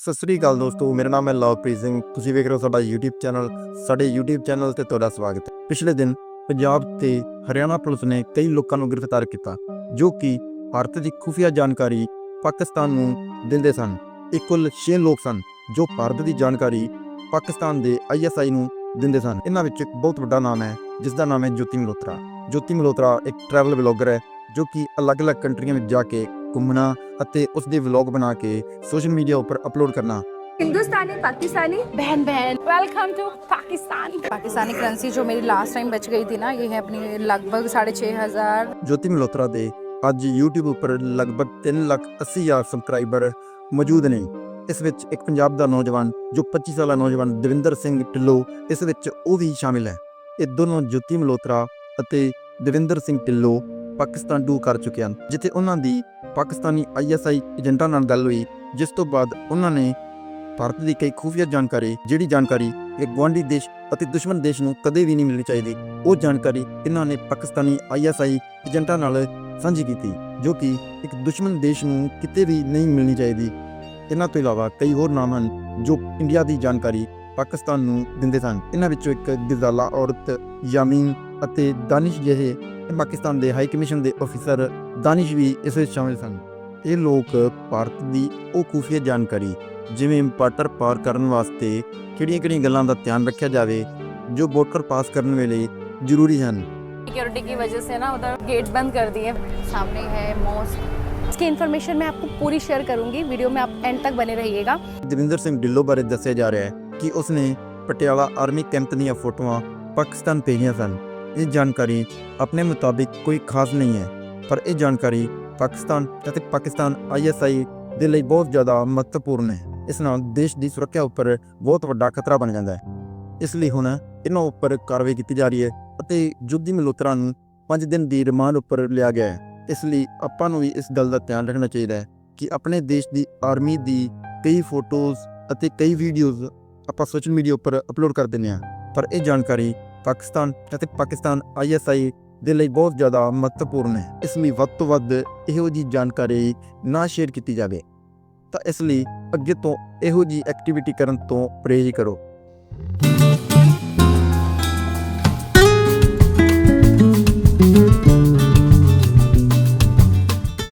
ਸਤਿ ਸ੍ਰੀ ਅਕਾਲ ਦੋਸਤੋ, ਮੇਰਾ ਨਾਮ ਹੈ ਲਵਪ੍ਰੀਤ ਸਿੰਘ। ਤੁਸੀਂ ਵੇਖ ਰਹੇ ਹੋ ਸਾਡਾ YouTube ਚੈਨਲ ਸਾਡੇ YouTube ਚੈਨਲ ਤੇ ਤੁਹਾਡਾ ਸਵਾਗਤ ਹੈ। ਪਿਛਲੇ ਦਿਨ ਪੰਜਾਬ ਤੇ ਹਰਿਆਣਾ ਪੁਲਿਸ ਨੇ ਕਈ ਲੋਕਾਂ ਨੂੰ ਗ੍ਰਿਫਤਾਰ ਕੀਤਾ, ਜੋ ਕਿ ਭਾਰਤ ਦੀ ਖੁਫੀਆ ਜਾਣਕਾਰੀ ਪਾਕਿਸਤਾਨ ਨੂੰ ਦਿੰਦੇ ਸਨ। ਇਹ ਕੁੱਲ 6 ਲੋਕ ਸਨ, ਜੋ ਭਾਰਤ ਦੀ ਜਾਣਕਾਰੀ ਪਾਕਿਸਤਾਨ ਦੇ ISI ਨੂੰ ਦਿੰਦੇ ਸਨ। ਇਹਨਾਂ ਵਿੱਚ ਇੱਕ ਬਹੁਤ ਵੱਡਾ ਨਾਮ ਹੈ ਜਿਸ ਦਾ ਨਾਮ ਹੈ ਜੋਤੀ ਮਲੋਤਰਾ ਜੋਤੀ ਮਲੋਤਰਾ ਇੱਕ ਟਰੈਵਲ ਵਲੌਗਰ ਹੈ, ਜੋ ਕਿ ਅਲੱਗ-ਅਲੱਗ ਕੰਟਰੀਆਂ ਵਿੱਚ ਜਾ ਕੇ ਘੁੰਮਣਾ ਅਤੇ ਉਸ ਦੇ ਵਲੌਗ ਬਣਾ ਕੇ ਸੋਸ਼ਲ ਮੀਡੀਆ ਉੱਪਰ ਅਪਲੋਡ ਕਰਨਾ हिंदुस्तानी पाकिस्तानी बहन बहन welcome to Pakistan Pakistani currency जो मेरी लास्ट टाइम बच गई थी ना ये है अपनी लगभग साढ़े छः हज़ार ਜੋਤੀ ਮਲੋਤਰਾ ਦੇ ਅੱਜ YouTube ਉੱਪਰ ਲਗਭਗ 3 ਲੱਖ 80 ਹਜ਼ਾਰ ਸਬਸਕ੍ਰਾਈਬਰ ਮੌਜੂਦ ਨੇ ਇਸ ਵਿੱਚ ਇੱਕ ਪੰਜਾਬ ਦਾ ਨੌਜਵਾਨ ਜੋ 25 ਸਾਲਾ ਨੌਜਵਾਨ ਦਵਿੰਦਰ ਸਿੰਘ ਢਿੱਲੋਂ ਇਸ ਵਿੱਚ ਉਹ ਵੀ ਸ਼ਾਮਿਲ ਹੈ ਇਹ ਦੋਨੋਂ ਜੋਤੀ ਮਲੋਤਰਾ ਅਤੇ ਦਵਿੰਦਰ ਸਿੰਘ ਢਿੱਲੋਂ ਪਾਕਿਸਤਾਨ ਟੂ ਕਰ ਚੁੱਕੇ ਹਨ ਜਿੱਥੇ ਉਹਨਾਂ ਦੀ ਪਾਕਿਸਤਾਨੀ ISI ਏਜੰਟਾਂ ਨਾਲ ਗੱਲ ਹੋਈ, ਜਿਸ ਤੋਂ ਬਾਅਦ ਉਹਨਾਂ ਨੇ ਭਾਰਤ ਦੀ ਕਈ ਖੂਫੀਆ ਜਾਣਕਾਰੀ, ਜਿਹੜੀ ਜਾਣਕਾਰੀ ਇੱਕ ਗੁਆਂਢੀ ਦੇਸ਼ ਅਤੇ ਦੁਸ਼ਮਣ ਦੇਸ਼ ਨੂੰ ਕਦੇ ਵੀ ਨਹੀਂ ਮਿਲਣੀ ਚਾਹੀਦੀ, ਉਹ ਜਾਣਕਾਰੀ ਇਹਨਾਂ ਨੇ ਪਾਕਿਸਤਾਨੀ ISI ਏਜੰਟਾਂ ਨਾਲ ਸਾਂਝੀ ਕੀਤੀ, ਜੋ ਕਿ ਇੱਕ ਦੁਸ਼ਮਣ ਦੇਸ਼ ਨੂੰ ਕਿਤੇ ਵੀ ਨਹੀਂ ਮਿਲਣੀ ਚਾਹੀਦੀ। ਇਹਨਾਂ ਤੋਂ ਇਲਾਵਾ ਕਈ ਹੋਰ ਨਾਮ ਹਨ, ਜੋ ਇੰਡੀਆ ਦੀ ਜਾਣਕਾਰੀ ਪਾਕਿਸਤਾਨ ਨੂੰ ਦਿੰਦੇ ਸਨ। ਇਹਨਾਂ ਵਿੱਚੋਂ ਇੱਕ ਗਿਜ਼ਾਲਾ ਔਰਤ ਯਾਮੀਨ ਅਤੇ ਦਾਨਿਸ਼ ਜਿਹੇ ਪਾਕਿਸਤਾਨ ਦੇ ਹਾਈ ਕਮਿਸ਼ਨ ਦੇ ਅਫੀਸਰ ਦਾਨਿਸ਼ ਵੀ ਇਸ ਵਿੱਚ ਸ਼ਾਮਿਲ ਸਨ ਇਹ ਲੋਕ ਭਾਰਤ ਦੀ ਉਹ ਖੂਫੀਆ ਜਾਣਕਾਰੀ ਜਿਵੇਂ ਬਾਰਡਰ ਪਾਰ ਕਰਨ ਵਾਸਤੇ ਕਿਹੜੀਆਂ-ਕਿਹੜੀਆਂ ਗੱਲਾਂ ਦਾ ਧਿਆਨ ਰੱਖਿਆ ਜਾਵੇ ਜੋ ਬਾਰਡਰ ਪਾਸ ਕਰਨ ਵੇਲੇ ਜ਼ਰੂਰੀ ਹਨ सिक्योरिटी की वजह से ना उधर गेट बंद कर दिए सामने है मॉस्क इसकी इन्फॉर्मेशन मैं आपको पूरी शेयर करूंगी वीडियो में आप एंड तक बने रहिएगा ਦਵਿੰਦਰ ਸਿੰਘ ਢਿੱਲੋਂ ਬਾਰੇ ਦੱਸਿਆ ਜਾ ਰਿਹਾ ਹੈ ਕਿ ਉਸਨੇ ਪਟਿਆਲਾ ਆਰਮੀ ਕੈਂਪ ਦੀਆਂ ਫੋਟੋਆਂ ਪਾਕਿਸਤਾਨ ਭੇਜੀਆਂ ਸਨ ਇਹ ਜਾਣਕਾਰੀ ਆਪਣੇ ਮੁਤਾਬਿਕ ਕੋਈ ਖਾਸ ਨਹੀਂ ਹੈ ਪਰ ਇਹ ਜਾਣਕਾਰੀ ਪਾਕਿਸਤਾਨ ਅਤੇ ਪਾਕਿਸਤਾਨ ISI ਦੇ ਲਈ ਬਹੁਤ ਜ਼ਿਆਦਾ ਮਹੱਤਵਪੂਰਨ ਹੈ। ਇਸ ਨਾਲ ਦੇਸ਼ ਦੀ ਸੁਰੱਖਿਆ ਉੱਪਰ ਬਹੁਤ ਵੱਡਾ ਖਤਰਾ ਬਣ ਜਾਂਦਾ ਹੈ। ਇਸ ਲਈ ਹੁਣ ਇਹਨਾਂ ਉੱਪਰ ਕਾਰਵਾਈ ਕੀਤੀ ਜਾ ਰਹੀ ਹੈ ਅਤੇ ਜੁੱਦੀ ਮਲੋਤਰਾ ਨੂੰ 5 ਦਿਨ ਦੀ ਰਿਮਾਂਡ ਉੱਪਰ ਲਿਆ ਗਿਆ ਹੈ। ਇਸ ਲਈ ਆਪਾਂ ਨੂੰ ਵੀ ਇਸ ਗੱਲ ਦਾ ਧਿਆਨ ਰੱਖਣਾ ਚਾਹੀਦਾ ਹੈ ਕਿ ਆਪਣੇ ਦੇਸ਼ ਦੀ ਆਰਮੀ ਦੀ ਕਈ ਫੋਟੋਜ਼ ਅਤੇ ਕਈ ਵੀਡੀਓਜ਼ ਆਪਾਂ ਸੋਸ਼ਲ ਮੀਡੀਆ ਉੱਪਰ ਅਪਲੋਡ ਕਰ ਦਿੰਦੇ ਹਾਂ। ਪਰ ਇਹ ਜਾਣਕਾਰੀ ਪਾਕਿਸਤਾਨ ਅਤੇ ਪਾਕਿਸਤਾਨ ISI ਦੇ ਲਈ ਬਹੁਤ ਜ਼ਿਆਦਾ ਮਹੱਤਵਪੂਰਨ ਹੈ। ਇਸ ਲਈ ਵੱਧ ਤੋਂ ਵੱਧ ਇਹੋ ਜੀ ਜਾਣਕਾਰੀ ਨਾ ਸ਼ੇਅਰ ਕੀਤੀ ਜਾਵੇ। ਤਾਂ ਇਸ ਲਈ ਅੱਗੇ ਤੋਂ ਇਹੋ ਜੀ ਐਕਟੀਵਿਟੀ ਕਰਨ ਤੋਂ ਪਰਹੇਜ਼ ਕਰੋ।